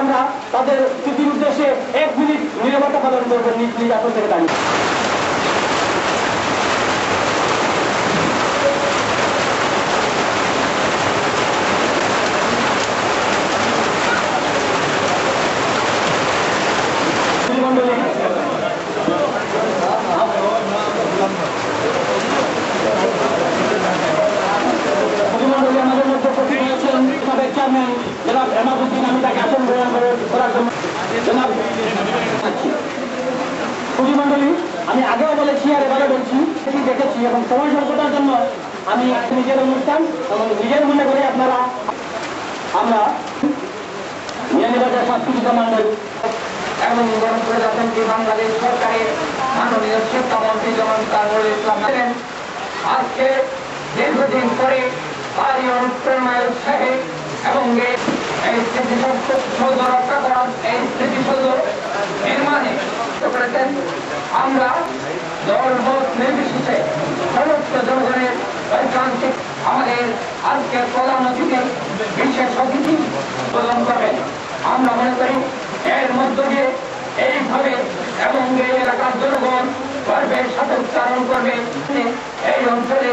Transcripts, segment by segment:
আমরা তাদের স্মৃতির উদ্দেশ্যে এক মিনিট নিরাপত্তা পালন করবেন নিজ নিজ আসন থেকে দাঁড়িয়ে। আমাদের মধ্যে উপস্থিত হয়েছেন সাবেক চেয়ারম্যান জনাব হেমাবুদ্দিন আমি আগেও বলেছি আর এবারে বলছি সেটি দেখেছি এবং সময় স্বল্পতার জন্য আমি নিজের অনুষ্ঠান এবং নিজের মনে করে আপনারা আমরা মন্ডল এবং বাংলাদেশ সরকারের মাননীয় শিক্ষামন্ত্রী যেমন ইসলাম আজকে দীর্ঘদিন পরে তারই অনুপ্রেরণায় উৎসাহে এবং এই স্মৃতিসৌধ রক্ষা আমরা দল মত নির্বিশেষে সমস্ত জনগণের ঐকান্তিক আমাদের আজকের প্রধান অতিথি বিশেষ অতিথি প্রদান করবেন। আমরা মনে করি এর মধ্য দিয়ে এইভাবে এবং এলাকার জনগণ গর্বের সাথে করবে। এই অঞ্চলে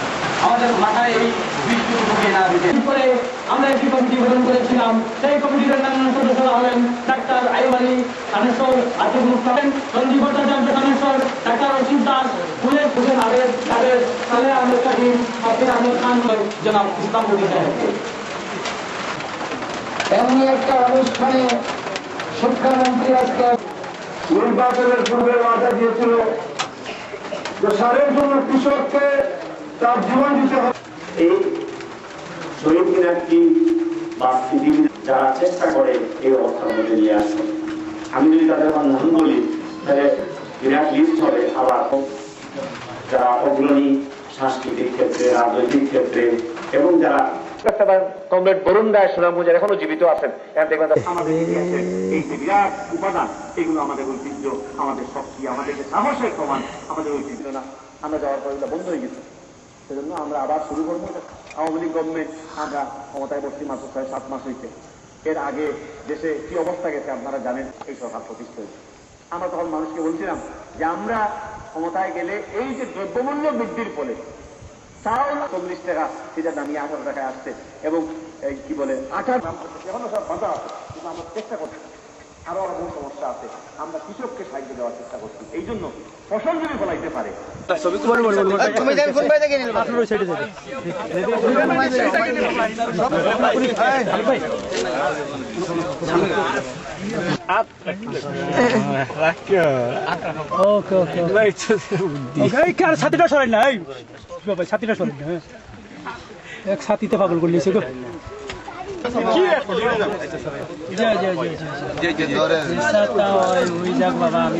আমাদের মাথায় এই বৃষ্টি ঢুকিয়ে না করে আমরা একটি কমিটি গঠন করেছিলাম। সেই কমিটির অন্যান্য সদস্যরা হলেন ডাক্তার আইব আলী কানেশ্বর আতিফ মুস্তাফেন সঞ্জীব ভট্টাচার্য কানেশ্বর ডাক্তার অসিত দাস ফুলের হোসেন আবেদ তাদের সালে আহমেদ কাহিম হাফিজ আহমেদ খান জনাব ইসলাম এমনি একটা অনুষ্ঠানে শিক্ষামন্ত্রী আজকে নির্বাচনের পূর্বে ওয়াদা দিয়েছিল যে সারের জন্য কৃষককে তার জীবন দিতে হবে। এই শহীদ মিনারটি বা পৃথিবীর যারা চেষ্টা করে এই অবস্থার মধ্যে নিয়ে আসে। আমি যদি তাদের নাম বলি তাহলে বিরাট লিস্ট হবে আবার। যারা অগ্রণী সাংস্কৃতিক ক্ষেত্রে রাজনৈতিক ক্ষেত্রে এবং যারা কমরেড বরুণ রায় সুনামগঞ্জের এখনও জীবিত আছেন। আমাদের এই যে বিরাট উপাদান এগুলো আমাদের ঐতিহ্য আমাদের শক্তি আমাদের সাহসের প্রমাণ আমাদের ঐতিহ্য না। আমরা যাওয়ার পর বন্ধ হয়ে গেছে। সেজন্য আমরা আবার শুরু করব। আওয়ামী লীগ গভর্নমেন্ট আমরা ক্ষমতায় বসছি মাত্র ছয়, সাত মাস হয়েছে এর আগে দেশে কি অবস্থা গেছে আপনারা জানেন, এই সরকার প্রতিষ্ঠা হয়েছে। আমরা তখন মানুষকে বলছিলাম যে আমরা ক্ষমতায় গেলে এই যে দ্রব্যমূল্য বৃদ্ধির ফলে চাউল চল্লিশ টাকা সেটা দামিয়ে আঠারো টাকায় আসছে এবং এই কি বলে, আঠার এখনও সব বাধা আছে, কিন্তু আমরা চেষ্টা করছি। আরও আরও সমস্যা আছে। আমরা কৃষককে সাহায্য দেওয়ার চেষ্টা করছি। এই জন্য ফসল যদি ফলাইতে পারে ছাতিটা সরাই না? এই বাবা ছাতিটা সরাই না হ্যাঁ। এক ছাতিতে পাগল করে লিয়েছে গো। যা, যা, যা, যা, যা। নেশাটা ওই ওই যাক বাবা আমি